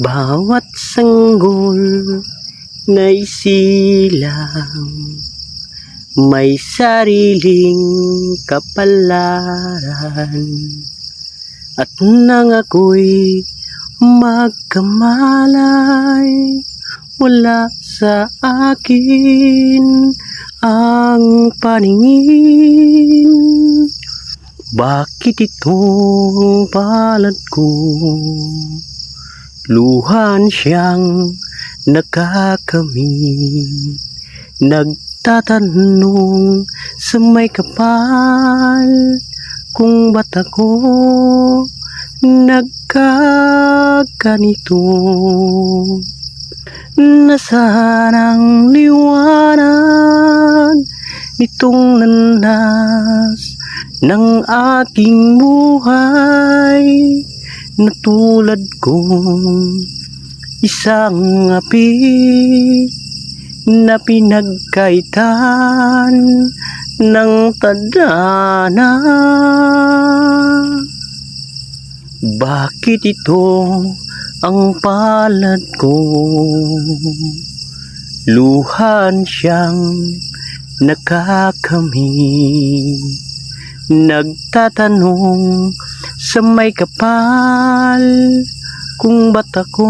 Bawat sanggol na isilang may sariling kapalaran. At nang ako'y magkamalay wala sa akin ang paningin. Bakit itong palad ko luhan siyang nakakamit nagtatanong sa may kapal kung ba't ako nagkaganito. Nasaan ang liwanag nitong nanas ng aking buhay na tulad kong isang api na pinagkaitan ng tadhana. Bakit ito ang palad ko? Luhan siyang nakakamit Nagtatanong sa may kapal kung ba't ako